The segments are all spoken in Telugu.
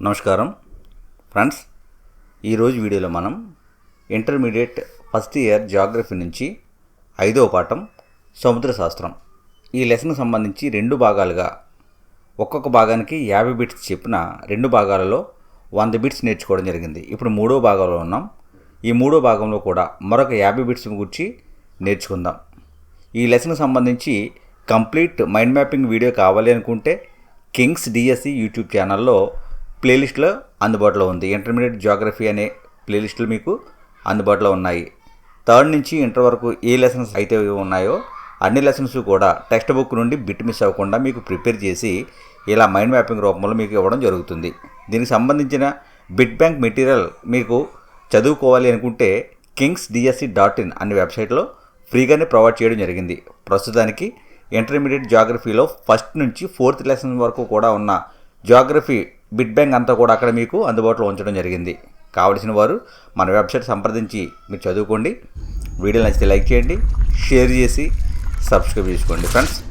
నమస్కారం. ఫ్రెండ్స్ ఈరోజు వీడియోలో మనం ఇంటర్మీడియట్ ఫస్ట్ ఇయర్ జాగ్రఫీ నుంచి ఐదవ పాఠం సముద్ర శాస్త్రం. ఈ లెసన్కి సంబంధించి రెండు భాగాలుగా ఒక్కొక్క భాగానికి యాభై బిట్స్ చెప్పిన రెండు భాగాలలో వంద బిట్స్ నేర్చుకోవడం జరిగింది. ఇప్పుడు మూడో భాగంలో ఉన్నాం. ఈ మూడో భాగంలో కూడా మరొక యాభై బిట్స్ గురించి నేర్చుకుందాం. ఈ లెసన్కి సంబంధించి కంప్లీట్ మైండ్ మ్యాపింగ్ వీడియో కావాలి అనుకుంటే కింగ్స్ డిఎస్సి యూట్యూబ్ ఛానల్లో ప్లేలిస్ట్లో అందుబాటులో ఉంది. ఇంటర్మీడియట్ జాగ్రఫీ అనే ప్లేలిస్టులు మీకు అందుబాటులో ఉన్నాయి. థర్డ్ నుంచి ఇంటర్ వరకు ఏ లెసన్స్ అయితే ఉన్నాయో అన్ని లెసన్స్ కూడా టెక్స్ట్ బుక్ నుండి బిట్ మిస్ అవ్వకుండా మీకు ప్రిపేర్ చేసి ఇలా మైండ్ మ్యాపింగ్ రూపంలో మీకు ఇవ్వడం జరుగుతుంది. దీనికి సంబంధించిన బిట్ బ్యాంక్ మెటీరియల్ మీకు చదువుకోవాలి అనుకుంటే కింగ్స్ డిఎస్సి డాట్ ఇన్ అనే వెబ్సైట్లో ఫ్రీగానే ప్రొవైడ్ చేయడం జరిగింది. ప్రస్తుతానికి ఇంటర్మీడియట్ జాగ్రఫీలో ఫస్ట్ నుంచి ఫోర్త్ లెసన్ వరకు కూడా ఉన్న జాగ్రఫీ బిట్ బ్యాంక్ అంతా కూడా అక్కడ మీకు అందుబాటులో ఉంచడం జరిగింది. కావలసిన వారు మన వెబ్సైట్ సంప్రదించి మీరు చదువుకోండి. వీడియో నచ్చితే లైక్ చేయండి షేర్ చేసి సబ్స్క్రైబ్ చేసుకోండి. ఫ్రెండ్స్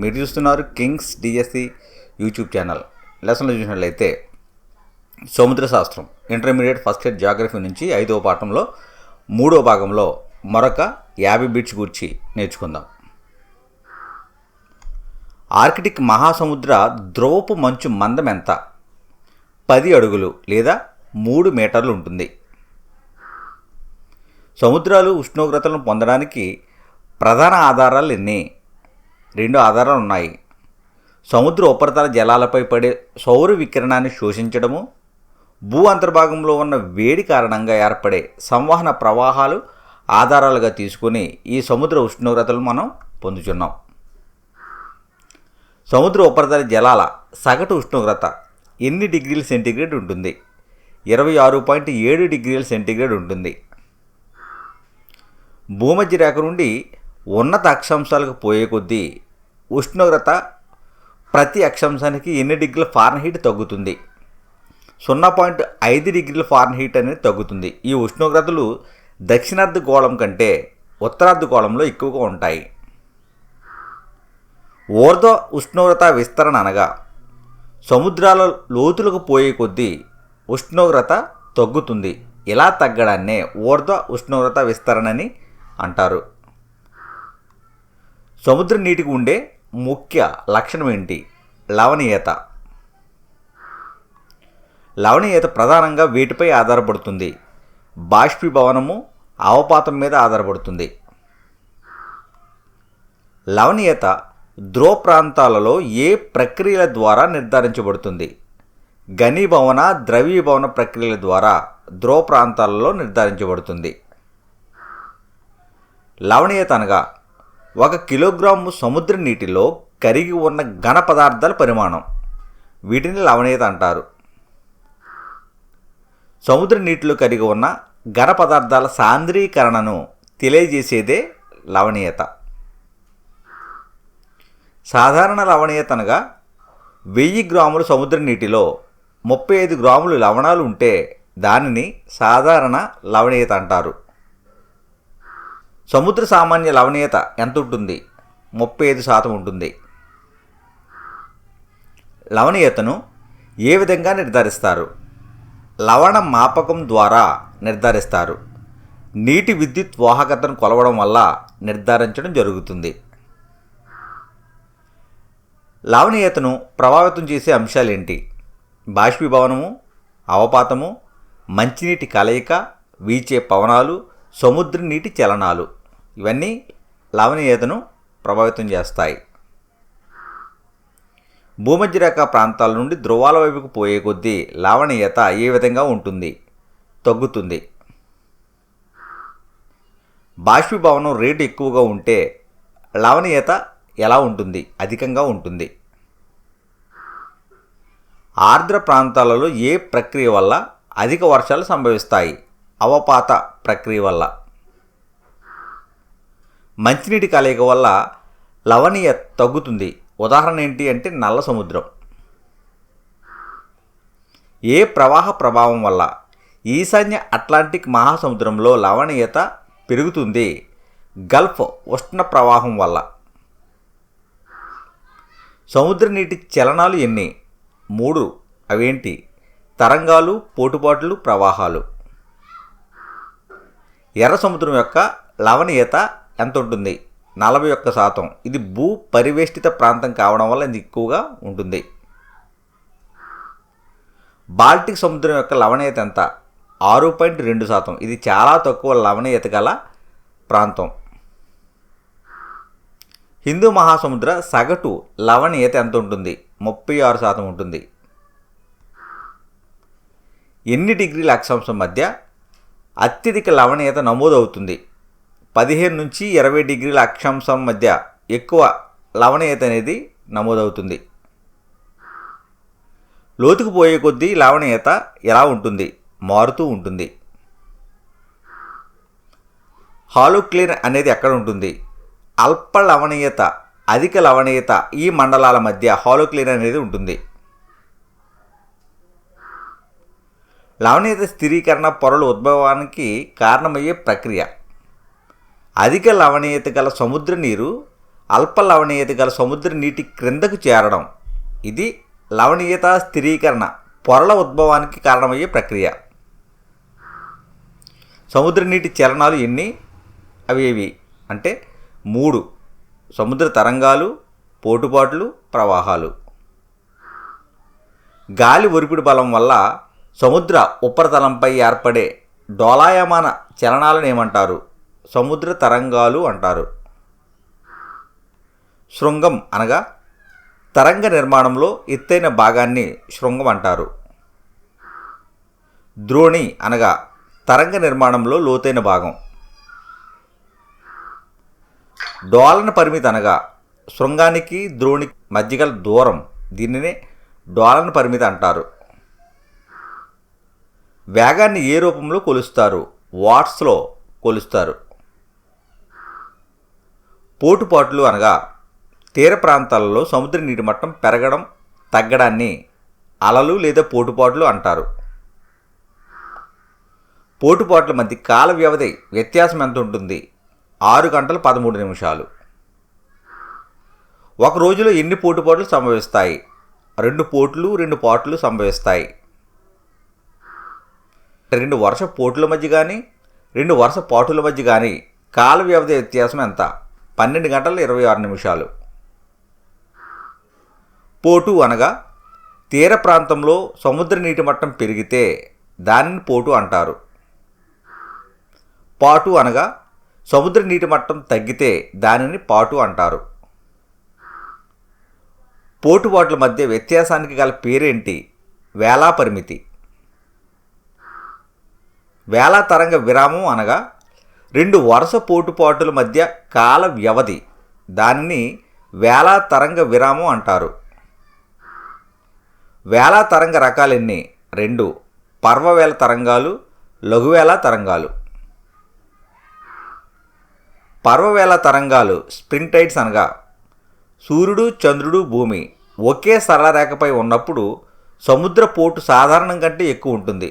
మీరు చూస్తున్నారు కింగ్స్ డిఎస్సి యూట్యూబ్ ఛానల్. లెసన్లు చూసినట్లయితే సముద్ర శాస్త్రం ఇంటర్మీడియట్ ఫస్ట్ ఇయర్ జాగ్రఫీ నుంచి ఐదవ పాఠంలో మూడో భాగంలో మరొక యాభై బిట్స్ గురించి నేర్చుకుందాం. ఆర్కిటిక్ మహాసముద్ర ధ్రువపు మంచు మందం ఎంత? పది అడుగులు లేదా మూడు మీటర్లు ఉంటుంది. సముద్రాలు ఉష్ణోగ్రతలను పొందడానికి ప్రధాన ఆధారాలు ఎన్ని? రెండు ఆధారాలు ఉన్నాయి. సముద్ర ఉపరితల జలాలపై పడే సౌర వికిరణాన్ని శోషించడము భూ అంతర్భాగంలో ఉన్న వేడి కారణంగా ఏర్పడే సంవహన ప్రవాహాలు ఆధారాలుగా తీసుకుని ఈ సముద్ర ఉష్ణోగ్రతలు మనం పొందుతున్నాం సముద్ర ఉపరితల జలాల సగటు ఉష్ణోగ్రత ఎన్ని డిగ్రీల సెంటీగ్రేడ్ ఉంటుంది? ఇరవై ఆరు పాయింట్ ఏడు డిగ్రీల సెంటీగ్రేడ్ ఉంటుంది. భూమధ్య రేఖ నుండి ఉన్నత అక్షాంశాలకు పోయే కొద్దీ ఉష్ణోగ్రత ప్రతి అక్షాంశానికి ఎన్ని డిగ్రీల ఫారెన్హీట్ తగ్గుతుంది? సున్నా పాయింట్ ఐదు డిగ్రీల ఫారెన్హీట్ అనేది తగ్గుతుంది. ఈ ఉష్ణోగ్రతలు దక్షిణార్ధ గోళం కంటే ఉత్తరార్ధ గోళంలో ఎక్కువగా ఉంటాయి. ఊర్ధ్వ ఉష్ణోగ్రత విస్తరణ అనగా సముద్రాల లోతులకు పోయే కొద్దీ ఉష్ణోగ్రత తగ్గుతుంది. ఇలా తగ్గడాన్నే ఊర్ధ్వ ఉష్ణోగ్రత విస్తరణని అంటారు. సముద్ర నీటికి ఉండే ముఖ్య లక్షణం ఏంటి? లవణీయత. లవణీయత ప్రధానంగా వీటిపై ఆధారపడుతుంది. బాష్పీభవనము అవపాతం మీద ఆధారపడుతుంది. లవణీయత ధ్రువ ప్రాంతాలలో ఏ ప్రక్రియల ద్వారా నిర్ధారించబడుతుంది? ఘనీభవన ద్రవీభవన ప్రక్రియల ద్వారా ధ్రువ ప్రాంతాలలో నిర్ధారించబడుతుంది. లవణీయత అనగా ఒక కిలోగ్రాము సముద్ర నీటిలో కరిగి ఉన్న ఘన పదార్థాల పరిమాణం. వీటిని లవణీయత అంటారు. సముద్ర నీటిలో కరిగి ఉన్న ఘన పదార్థాల సాంద్రీకరణను తెలియజేసేదే లవణీయత. సాధారణ లవణీయత అనగా వెయ్యి గ్రాములు సముద్ర నీటిలో ముప్పై ఐదు గ్రాములు లవణాలు ఉంటే దానిని సాధారణ లవణీయత అంటారు. సముద్ర సామాన్య లవణీయత ఎంత ఉంటుంది ముప్పై ఐదు శాతం ఉంటుంది. లవణీయతను ఏ విధంగా నిర్ధారిస్తారు? లవణ మాపకం ద్వారా నిర్ధారిస్తారు. నీటి విద్యుత్ వాహకతను కొలవడం వల్ల నిర్ధారించడం జరుగుతుంది. లావణీయతను ప్రభావితం చేసే అంశాలేంటి? బాష్పీభవనము అవపాతము మంచినీటి కలయిక వీచే పవనాలు సముద్ర నీటి చలనాలు ఇవన్నీ లావణీయతను ప్రభావితం చేస్తాయి. భూమధ్యరేఖ ప్రాంతాల నుండి ధ్రువాల వైపుకు పోయే కొద్దీ లావణీయత ఏ విధంగా ఉంటుంది? తగ్గుతుంది. బాష్పీభవనం రేటు ఎక్కువగా ఉంటే లవణీయత ఎలా ఉంటుంది? అధికంగా ఉంటుంది. ఆర్ద్ర ప్రాంతాలలో ఏ ప్రక్రియ వల్ల అధిక వర్షాలు సంభవిస్తాయి? అవపాత ప్రక్రియ వల్ల. మంచినీటి కలయిక వల్ల లవణీయ తగ్గుతుంది. ఉదాహరణ ఏంటి అంటే నల్ల సముద్రం. ఏ ప్రవాహ ప్రభావం వల్ల ఈశాన్య అట్లాంటిక్ మహాసముద్రంలో లవణీయత పెరుగుతుంది? గల్ఫ్ ఉష్ణ ప్రవాహం వల్ల. సముద్ర నీటి చలనాలు ఎన్ని? మూడు అవేంటి? తరంగాలు పోటుపాట్లు ప్రవాహాలు. ఎర్ర సముద్రం యొక్క లవణీయత ఎంత ఉంటుంది నలభై ఒక్క శాతం. ఇది భూ పరివేష్టిత ప్రాంతం కావడం వల్ల ఇది ఎక్కువగా ఉంటుంది. బాల్టిక్ సముద్రం యొక్క లవణీయత ఎంత? ఆరు పాయింట్ రెండు శాతం. ఇది చాలా తక్కువ లవణీయత గల ప్రాంతం. హిందూ మహాసముద్ర సగటు లవణీయత ఎంత ఉంటుంది ముప్పై ఆరు శాతం ఉంటుంది. ఎన్ని డిగ్రీల అక్షాంశం మధ్య అత్యధిక లవణీయత నమోదవుతుంది? పదిహేను నుంచి ఇరవై డిగ్రీల అక్షాంశం మధ్య ఎక్కువ లవణీయత అనేది నమోదవుతుంది. లోతుకు పోయే కొద్దీ లవణీయత ఎలా ఉంటుంది? మారుతూ ఉంటుంది. హాలోక్లీన్ అనేది ఎక్కడ ఉంటుంది? అల్ప లవణీయత అధిక లవణీయత ఈ మండలాల మధ్య హాలోక్లీన్ అనేది ఉంటుంది. లవణీయత స్థిరీకరణ పొరలు ఉద్భవానికి కారణమయ్యే ప్రక్రియ. అధిక లవణీయత గల సముద్ర నీరు అల్ప లవణీయత గల సముద్ర నీటి క్రిందకు చేరడం. ఇది లవణీయత స్థిరీకరణ పొరల ఉద్భవానికి కారణమయ్యే ప్రక్రియ. సముద్ర నీటి చలనాలు ఎన్ని? అవి ఏవి? అంటే మూడు. సముద్ర తరంగాలు పోటుపాట్లు ప్రవాహాలు. గాలి ఒరిపిడి బలం వల్ల సముద్ర ఉపరితలంపై ఏర్పడే డోలాయమాన చలనాలను ఏమంటారు? సముద్ర తరంగాలు అంటారు. శృంగం అనగా తరంగ నిర్మాణంలో ఎత్తైన భాగాన్ని శృంగం అంటారు. ద్రోణి అనగా తరంగ నిర్మాణంలో లోతైన భాగం. డోలన పరిమితి అనగా శృంగానికి ద్రోణి మధ్యగల దూరం. దీనినే డోలన పరిమితి అంటారు. వేగాన్ని ఏ రూపంలో కొలుస్తారు? వాట్స్లో కొలుస్తారు. పోటుపాట్లు అనగా తీర ప్రాంతాలలో సముద్ర నీటి మట్టం పెరగడం తగ్గడాన్ని అలలు లేదా పోటుపాట్లు అంటారు. పోటుపాట్ల మధ్య కాల వ్యవధి వ్యత్యాసం ఎంత ఉంటుంది? ఆరు గంటలు పదమూడు నిమిషాలు. ఒక రోజులో ఎన్ని పోటుపాట్లు సంభవిస్తాయి? రెండు పోట్లు రెండు పాట్లు సంభవిస్తాయి. రెండు వరుస పోటుల మధ్య కానీ రెండు వరుస పాటుల మధ్య కానీ కాల వ్యవధి వ్యత్యాసం ఎంత? పన్నెండు గంటల ఇరవై ఆరు నిమిషాలు. పోటు అనగా తీర ప్రాంతంలో సముద్ర నీటి మట్టం పెరిగితే దానిని పోటు అంటారు. పాటు అనగా సముద్ర నీటి మట్టం తగ్గితే దానిని పాటు అంటారు. పోటుబాట్ల మధ్య వ్యత్యాసానికి గల పేరేంటి? వేలా పరిమితి. వేలా తరంగ విరామం అనగా రెండు వరుస పోటుపాటుల మధ్య కాల వ్యవధి. దానిని వేలా తరంగ విరామం అంటారు. వేలా తరంగ రకాలెన్ని? రెండు పర్వవేల తరంగాలు లఘువేల తరంగాలు. పర్వవేల తరంగాలు స్ప్రింగ్ టైడ్స్ అనగా సూర్యుడు చంద్రుడు భూమి ఒకే సరళ రేఖపై ఉన్నప్పుడు సముద్ర పోటు సాధారణం కంటే ఎక్కువ ఉంటుంది.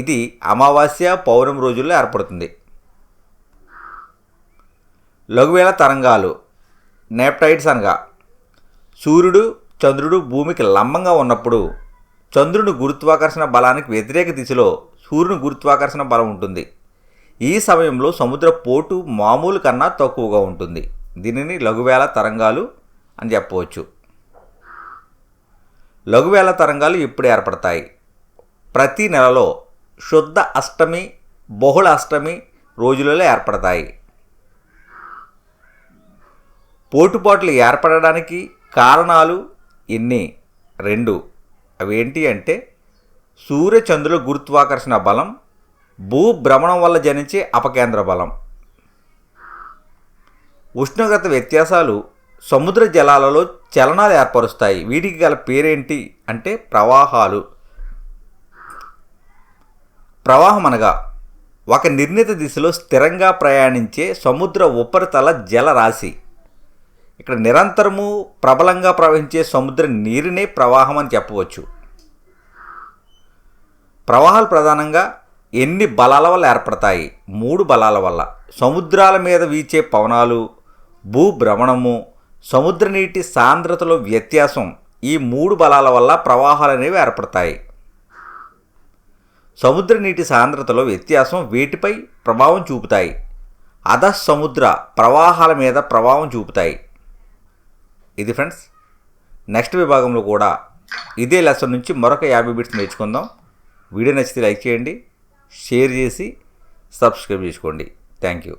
ఇది అమావాస్య పౌర్ణమి రోజుల్లో ఏర్పడుతుంది. లఘువేళ తరంగాలు నెప్టైడ్స్ అనగా సూర్యుడు చంద్రుడు భూమికి లంబంగా ఉన్నప్పుడు చంద్రుని గురుత్వాకర్షణ బలానికి వ్యతిరేక దిశలో సూర్యుని గురుత్వాకర్షణ బలం ఉంటుంది. ఈ సమయంలో సముద్ర పోటు మామూలు కన్నా తక్కువగా ఉంటుంది. దీనిని లఘువేల తరంగాలు అని చెప్పవచ్చు. లఘువేల తరంగాలు ఇప్పుడు ఏర్పడతాయి. ప్రతి నెలలో శుద్ధ అష్టమి బహుళ అష్టమి రోజులలో ఏర్పడతాయి. పోటుపాట్లు ఏర్పడడానికి కారణాలు ఎన్ని? రెండు. అవి ఏంటి అంటే సూర్యచంద్రుల గురుత్వాకర్షణ బలం భూభ్రమణం వల్ల జనించే అపకేంద్ర బలం. ఉష్ణోగ్రత వ్యత్యాసాలు సముద్ర జలాలలో చలనాలు ఏర్పరుస్తాయి. వీటికి గల పేరేంటి అంటే ప్రవాహాలు. ప్రవాహం అనగా ఒక నిర్ణీత దిశలో స్థిరంగా ప్రయాణించే సముద్ర ఉపరితల జలరాశి ఇక్కడ నిరంతరము ప్రబలంగా ప్రవహించే సముద్ర నీరునే ప్రవాహం అని చెప్పవచ్చు. ప్రవాహాలు ప్రధానంగా ఎన్ని బలాల వల్ల ఏర్పడతాయి? మూడు బలాల వల్ల. సముద్రాల మీద వీచే పవనాలు భూభ్రమణము సముద్ర నీటి సాంద్రతలో వ్యత్యాసం ఈ మూడు బలాల వల్ల ప్రవాహాలు అనేవి ఏర్పడతాయి. సముద్ర నీటి సాంద్రతలో వ్యత్యాసం వీటిపై ప్రభావం చూపుతాయి. అధ సముద్ర ప్రవాహాల మీద ప్రభావం చూపుతాయి. ఇది ఫ్రెండ్స్ నెక్స్ట్ విభాగంలో కూడా ఇదే లెసన్ నుంచి మరొక యాభై బిట్స్ నేర్చుకుందాం. వీడియో నచ్చితే లైక్ చేయండి. షేర్ చేసి సబ్స్క్రైబ్ చేసుకోండి. Thank you.